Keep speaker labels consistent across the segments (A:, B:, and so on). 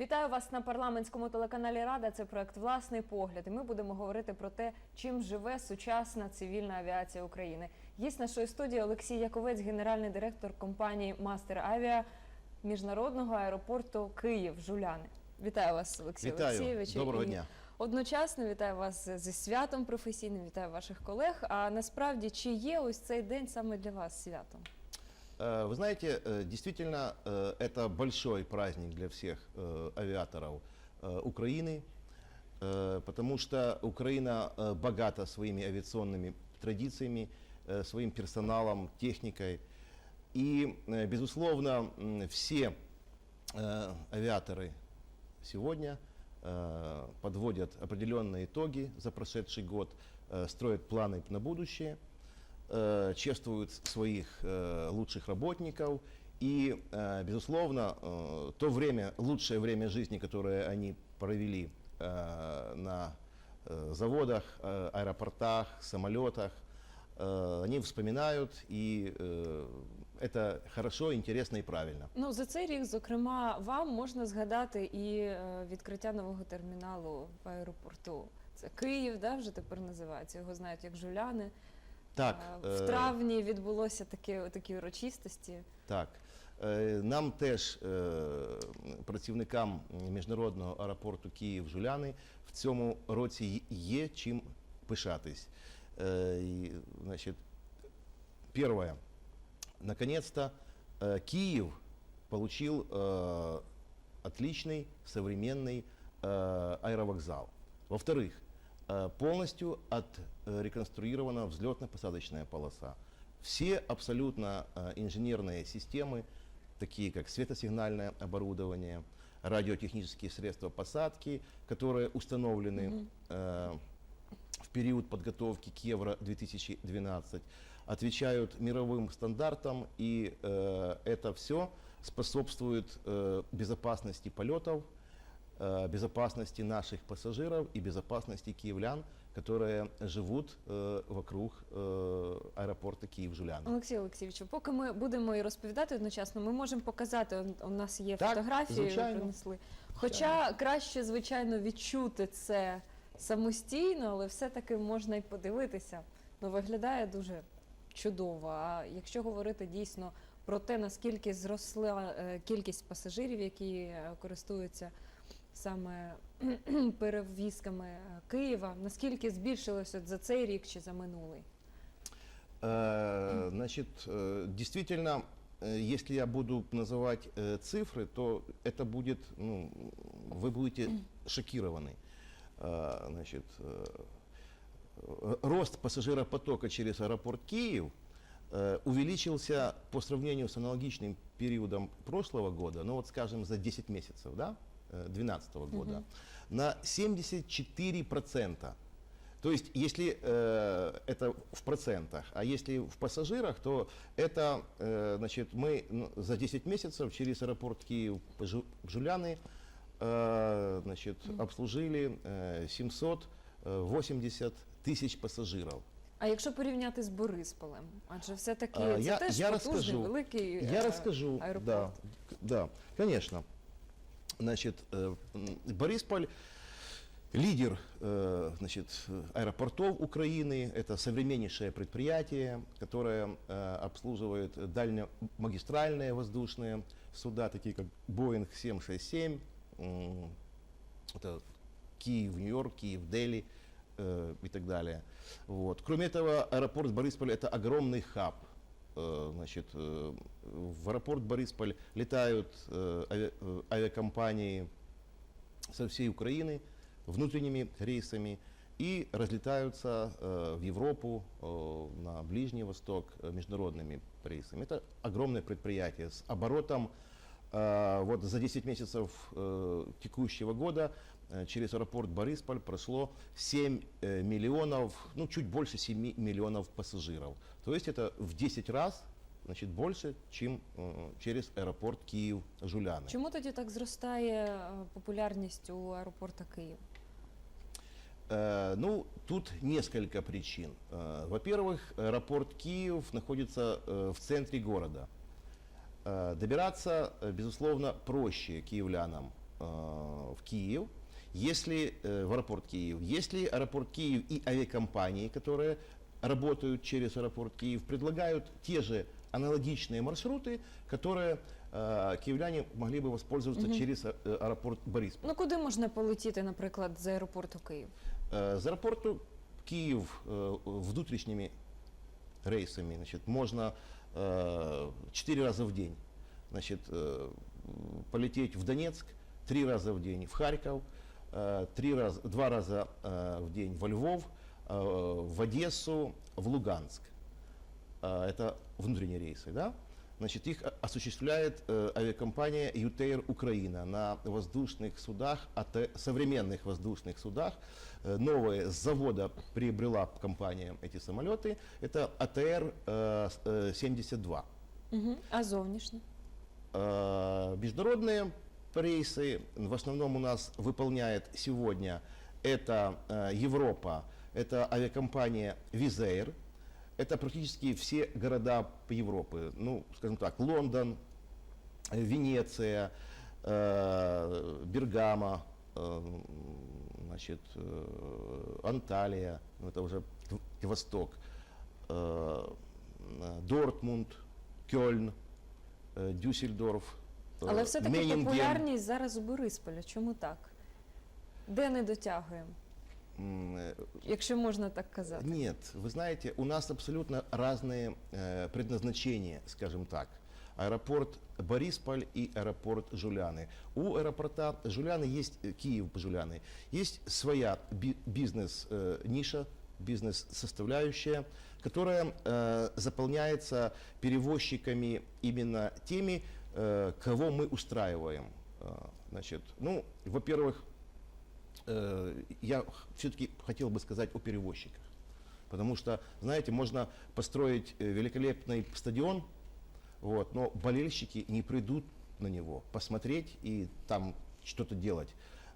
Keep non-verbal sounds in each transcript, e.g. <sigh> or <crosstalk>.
A: Вітаю вас на парламентському телеканалі Рада. Це проект Власний погляд. І ми будемо говорити про те, чим живе сучасна цивільна авіація України. Гість нашої студії Олексій Яковець, генеральний директор компанії Мастер Авіа міжнародного аеропорту Київ Жуляни. Вітаю вас, Олексій
B: Вітаю.
A: Олексійович.
B: Доброго дня.
A: Одночасно вітаю вас зі святом професійним, вітаю ваших колег. А насправді, чи є ось цей день саме для вас святом?
B: Э, Вы знаете, э, действительно, э, это большой праздник для всех авиаторов Украины, потому что Украина богата своими авиационными традициями, своим персоналом, техникой. И, безусловно, все авиаторы сегодня подводят определенные итоги за прошедший год, строят планы на будущее, э, чествуют своих э, лучших работников. И, э, безусловно, э, то время, лучшее время жизни, которое они провели э, на э, заводах, э, аэропортах, самолетах, э, они вспоминают, и э, это хорошо, интересно и правильно.
A: Ну за цей рік, зокрема, вам можна згадати і е, відкриття нового терміналу в аеропорту. Це Київ, да, вже тепер називається. Його знають як Жуляни.
B: Так,
A: Е, в
B: э,
A: травні відбулося такі, такі урочистості.
B: Так, е, нам теж, е, працівникам міжнародного аеропорту Київ-Жуляни, в цьому році є чим пишатись. Е, і, Значит, первое. Наконец-то э, Киев получил э, отличный современный э, аэровокзал. Во-вторых, э, полностью отреконструирована взлетно-посадочная полоса. Все абсолютно э, инженерные системы, такие как светосигнальное оборудование, радиотехнические средства посадки, которые установлены э, в период подготовки к Евро-2012, отвечают мировым стандартам, и э, это все способствует э, безопасности полетов, э, безопасности наших пассажиров и безопасности киевлян, которые живут э, вокруг э, аэропорта Київ-Жуляни.
A: Олексій Олексійовичу, поки ми будемо і розповідати одночасно, ми можемо показати. он- У нас є
B: Так,
A: фотографії, ви
B: звичайно.
A: принесли. Хоча краще, звичайно, відчути це самостійно, але все-таки можна й подивитися. Ну, виглядає дуже чудово. А якщо говорити дійсно про те, наскільки зросла е, кількість пасажирів, які е, користуються саме перевізками е, Києва, наскільки збільшилось от за цей рік чи за минулий?
B: Э, Значит, э, действительно, э, если я буду называть э, цифры, то это будет, ну, вы будете шокированы. Э, Значит, э, э, рост пассажиропотока через аэропорт Киев э, увеличился по сравнению с аналогичным периодом прошлого года, ну вот скажем за 10 месяцев, да, 2012 года, на 74 процента. То есть, если э, это в процентах, а если в пассажирах, то это, э, значит, мы ну, за 10 месяцев через аэропорт Киев Жу- Жуляны, э, значит, обслужили э, 780 тысяч пассажиров.
A: А якщо порівняти з Борисполем, адже все-таки
B: А,
A: це
B: я-
A: теж
B: я
A: потужний,
B: розкажу.
A: великий
B: Я расскажу.
A: аеропорт.
B: Да, да, конечно. Значит, э, Борисполь лидер э, значит, аэропортов Украины. Это современнейшее предприятие, которое э, обслуживает дальнемагистральные воздушные суда, такие как Boeing 767, м, это Киев, Нью-Йорк, Киев, Дели и так далее. Вот. Кроме этого, аэропорт Борисполь это огромный хаб. Э, Значит, э, в аэропорт Борисполь летают э, ави- авиакомпании со всей Украины внутренними рейсами и разлетаются в Европу, на Ближний Восток международными рейсами. Это огромное предприятие с оборотом вот за 10 месяцев э, текущего года э, через аэропорт Борисполь прошло 7 э, миллионов, ну чуть больше 7 миллионов пассажиров. То есть это в 10 раз значит, больше, чем э, через аэропорт Киев-Жуляны.
A: Чому тоді так зростає е, популярність у аеропорта Київ?
B: Э, Ну, тут несколько причин. Э, Во-первых, аэропорт Киев находится э, в центре города. Э, Добираться, э, безусловно, проще киевлянам э, в Киев, если э, в аэропорт Киев, если аэропорт Киев и авиакомпании, которые работают через аэропорт Киев, предлагают те же аналогичные маршруты, которые э, киевляне могли бы воспользоваться
A: Мгм.
B: через э, аэропорт Борисполь.
A: Ну куди можна полетіти, наприклад, з аеропорту Київ?
B: Э, З аэропорту Киев э, внутренними рейсами значит, можно э, четыре раза в день значит, э, полететь в Донецк, три раза в день в Харьков, э, три раза, два раза в день во Львов, в Одессу, в Луганск. Это внутренние рейсы, да? Значит, их осуществляет э, авиакомпания «Ютейр Украина» на воздушных судах, АТ, современных воздушных судах. Э, новые с завода приобрела компания эти самолеты. Это АТР-72.
A: Угу. А зовнішні?
B: Э, Международные рейсы в основном у нас выполняет сегодня это э, Европа, это авиакомпания Визаир, это практически все города Европы, ну, скажем так, Лондон, э, Венеция, э, Бергамо, э, значит, э, Анталия, ну, это уже в- Восток, э, э, Дортмунд, Кёльн, э, Дюссельдорф, э,
A: Але все-таки
B: Меннинген.
A: популярність зараз у Борисполі. Чому так? Де не дотягуємо,
B: М, э,
A: Якщо можна так казати?
B: Нет, вы знаете, у нас абсолютно разные э, предназначения, скажем так. Аэропорт Борисполь и аэропорт Жуляны. У аэропорта Жуляны есть, э, Киев Жуляны, есть своя би- бизнес-ниша, бизнес-составляющая, которая э, заполняется перевозчиками именно теми, э, кого мы устраиваем. Э, Значит, ну, во-первых, э, я все-таки хотел бы сказать о перевозчиках. Потому что, знаете, можно построить э, великолепный стадион, вот, но болельщики не придут на него посмотреть и там что-то делать.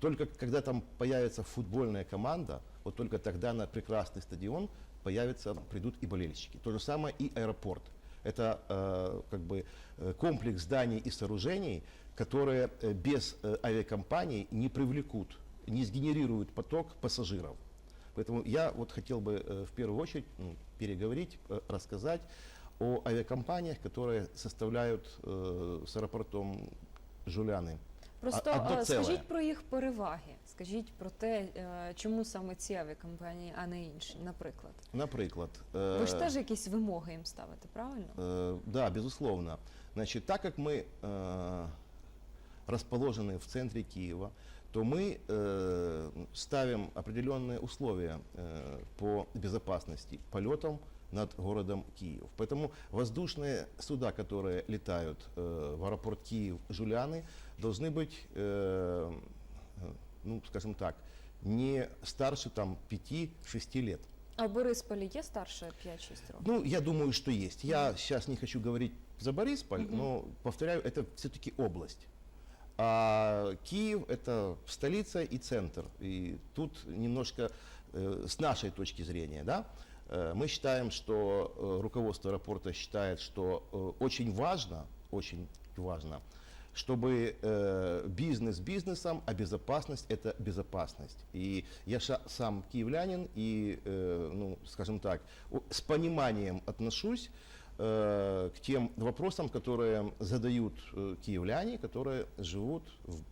B: Только когда там появится футбольная команда, вот только тогда на прекрасный стадион появятся, придут и болельщики. То же самое и аэропорт. Это э, как бы э, комплекс зданий и сооружений, которые э, без э, авиакомпаний не привлекут, не сгенерируют поток пассажиров. Поэтому я вот хотел бы э, в первую очередь м, переговорить, э, рассказать о авиакомпаниях, которые составляют э, с аэропортом Жуляны.
A: Просто
B: А- одно
A: е,
B: ціле.
A: скажіть про їх переваги. Скажіть про те, е, чому саме ці авіакомпанії, а не інші, наприклад.
B: Наприклад, э,
A: Ви ж теж якісь вимоги їм ставите, правильно?
B: Э, Да, безусловно. Значит, так как мы э, расположены в центре Киева, то мы э, ставим определенные условия э, по безопасности полетам над городом Киев. Поэтому воздушные суда, которые летают э, в аэропорт Киев Жуляны, должны быть, э, э, ну, скажем так, не старше там 5-6 лет.
A: А в Борисполі є старше 5-6 років?
B: Ну, я думаю, что есть. Я сейчас не хочу говорить за Борисполь,
A: Мгм.
B: но, повторяю, это все-таки область. А Киев – это столица и центр. И тут немножко э, с нашей точки зрения, да, э, мы считаем, что э, руководство аэропорта считает, что э, очень важно, очень важно, чтобы э, бизнес бизнесом, а безопасность – это безопасность. И я ша- сам киевлянин и, э, ну, скажем так, с пониманием отношусь э, к тем вопросам, которые задают э, киевляне, которые живут в-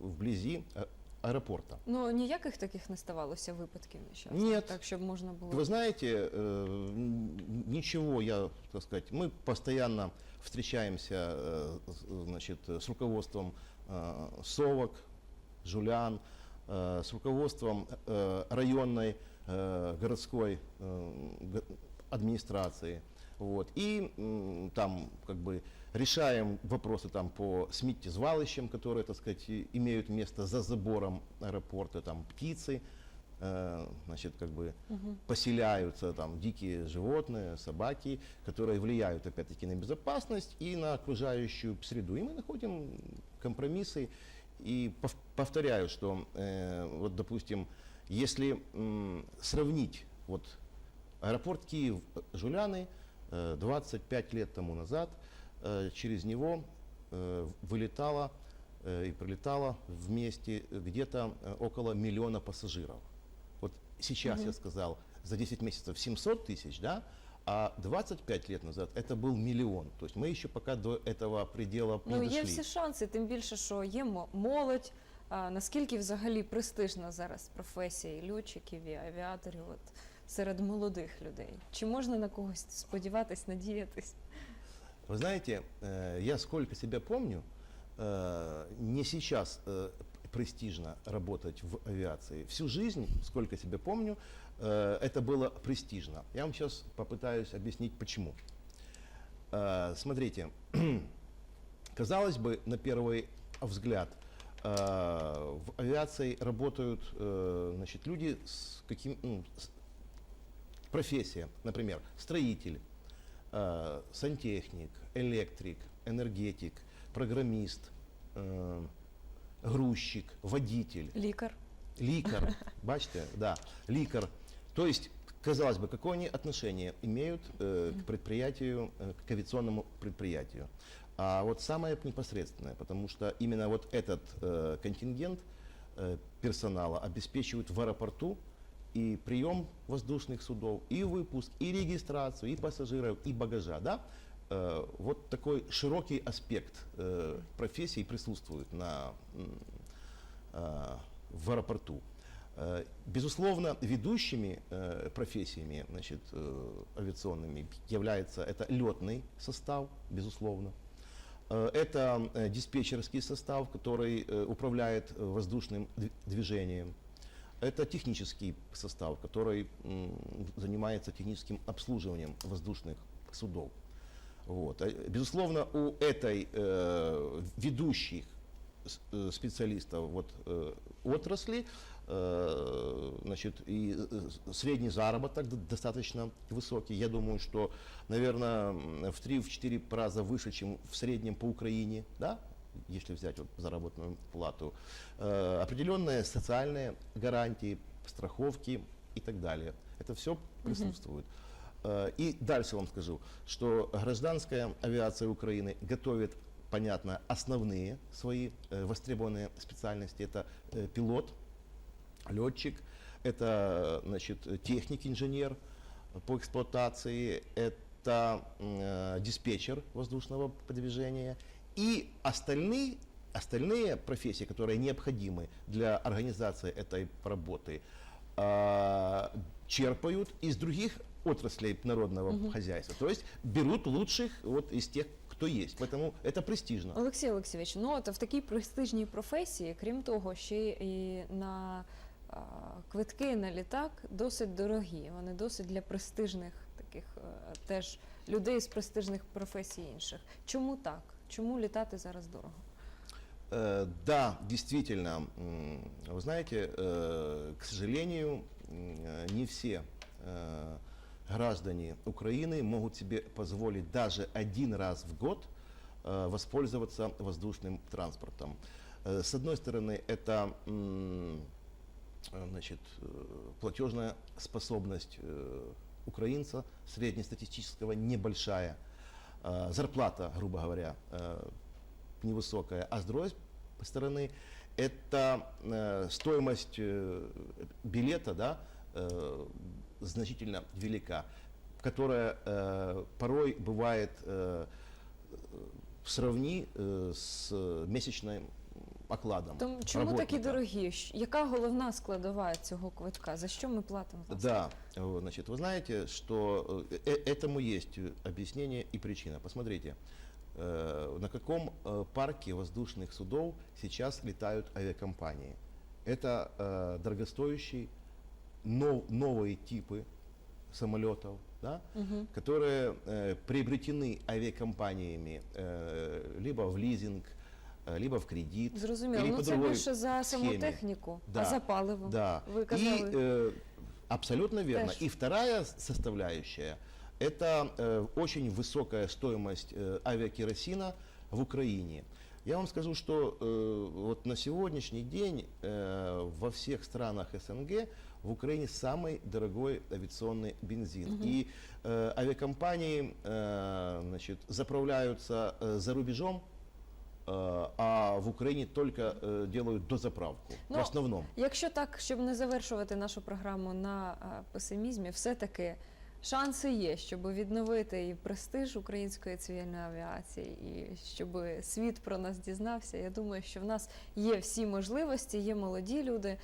B: вблизи э, аэропорта.
A: Ну ніяких таких не ставалося випадків нещасних?
B: Ні.
A: Так, щоб можна було.
B: Вы знаете, э, н- ничего, я, так сказать, мы постоянно встречаемся э, с- значит, с руководством э, СОВОК, Жулян, э, с руководством э, районной э, городской э, г- администрации. вот. И там как бы решаем вопросы там по сметтезвалищам, которые, так сказать, имеют место за забором аэропорта, там птицы, э, значит, как бы
A: Мгм.
B: поселяются там дикие животные, собаки, которые влияют опять-таки на безопасность и на окружающую среду. И мы находим компромиссы. И пов- повторяю, что э, вот, допустим, если м, сравнить вот аэропорт Киев-Жуляны э, 25 лет тому назад, э, через него э, вылетало э, и прилетало вместе где-то э, около миллиона пассажиров. Вот сейчас я сказал, за 10 месяцев 700 тысяч, да, а 25 лет назад это был миллион. То есть мы еще пока до этого предела не
A: Ну,
B: дошли.
A: є всі шанси, тим більше, що є мо- молодь. А, наскільки взагалі престижна зараз професія і льотчиків і авіаторів от, Серед молодих людей? Чи можна на когось сподіватись, надіятись?
B: Вы знаете, я сколько себя помню, не сейчас престижно работать в авиации. Всю жизнь, сколько себя помню, э, это было престижно. Я вам сейчас попытаюсь объяснить почему. Э, Смотрите, <clears throat> казалось бы, на первый взгляд, э, в авиации работают значит, люди с каким с- профессия, например, строитель, э, сантехник, электрик, энергетик, программист, э, грузчик, водитель,
A: Лікар?
B: ликар, <laughs> бачите, да, ликар. То есть, казалось бы, какое они отношение имеют э, к предприятию, э, к авиационному предприятию? А вот самое непосредственное, потому что именно вот этот э, контингент э, персонала обеспечивает в аэропорту и прием воздушных судов, и выпуск, и регистрацию, и пассажиров, и багажа, да? Э, вот такой широкий аспект э, профессии присутствует на э, в аэропорту. Э, Безусловно, ведущими профессиями значит, авиационными является это летный состав, безусловно. Это диспетчерский состав, который управляет воздушным дви- движением. Это технический состав, который занимается техническим обслуживанием воздушных судов. Вот. А, Безусловно, у этой э, ведущих э, специалистов вот, э, отрасли э, значит, и э, средний заработок достаточно высокий. Я думаю, что, наверное, в 3-4 раза выше, чем в среднем по Украине, да? Если взять вот заработную плату. Э, определенные социальные гарантии, страховки и так далее. Это все присутствует. Э, И дальше вам скажу, что гражданская авиация Украины готовит, понятно, основные свои э, востребованные специальности. Это э, пилот, летчик, это значит, техник, инженер по эксплуатации, это э, диспетчер воздушного движения и остальные, остальные профессии, которые необходимы для организации этой работы, э, черпают из других отраслей народного хозяйства. То есть берут лучших вот из тех, кто есть. Поэтому это престижно.
A: Олексій Олексійович, ну от в такій престижній професії, крім того, ще і на а, квитки на літак досить дорогі. Вони досить для престижних таких е, теж людей з престижних професій інших. Чому так? Чому літати зараз дорого?
B: Э, Да, действительно, вы знаете, э, к сожалению, не все э, граждане Украины могут себе позволить даже один раз в год э, воспользоваться воздушным транспортом. С одной стороны, это значит, платежная способность украинца среднестатистического небольшая, зарплата, грубо говоря, э, невысокая, а с другой стороны это э, стоимость э, билета, да, э, значительно велика, которая э, порой бывает э, сравни э, с месячным окладом.
A: Тому чому такі
B: работника.
A: дорогі? Щ- Яка головна складова цього квитка? За що ми платимо?
B: Да, значит, вы знаете, что э, э, этому есть объяснение и причина. Посмотрите, э, на каком парке воздушных судов сейчас летают авиакомпании. Это дорогостоящие нов- новые типы самолетов, да,
A: Мгм.
B: которые э, приобретены авиакомпаниями э, либо в лизинг, либо в кредит.
A: Зрозуміло.
B: или
A: Ну
B: по
A: це
B: другой
A: більше за саму
B: схеме.
A: техніку, а
B: Да,
A: за паливо.
B: Да.
A: Ви
B: И
A: казали.
B: э, абсолютно верно.
A: Тэш.
B: И вторая с- составляющая это э, очень высокая стоимость э, авиакеросина в Украине. Я вам скажу, что э, вот на сегодняшний день э, во всех странах СНГ в Украине самый дорогой авиационный бензин. И э, авиакомпании э, значит, заправляются э, за рубежом э, а в Украине только э, делают дозаправку.
A: Ну,
B: в основном.
A: Якщо так, щоб не завершувати нашу програму на песимізмі, все-таки шанси є, щоб відновити і престиж української цивільної авіації, і щоб світ про нас дізнався. Я думаю, що в нас є всі можливості, є молоді люди.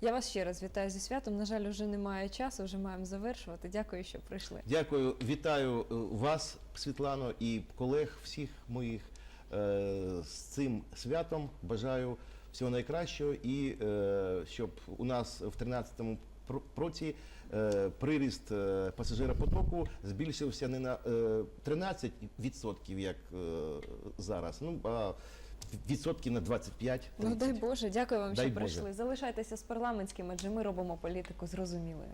A: Я вас ще раз вітаю зі святом. На жаль, вже немає часу, вже маємо завершувати. Дякую, що прийшли.
B: Дякую, вітаю е, вас, Світлано, і колег всіх моїх е, з цим святом. Бажаю всього найкращого і е, щоб у нас в 13-му про- році е, приріст е, пасажиропотоку збільшився не на е, 13%, як е, зараз, ну а відсотків на 25
A: Ну дай Боже, дякую вам,
B: Дай
A: що
B: Боже.
A: прийшли. Залишайтеся з парламентським, адже ми робимо політику зрозумілою.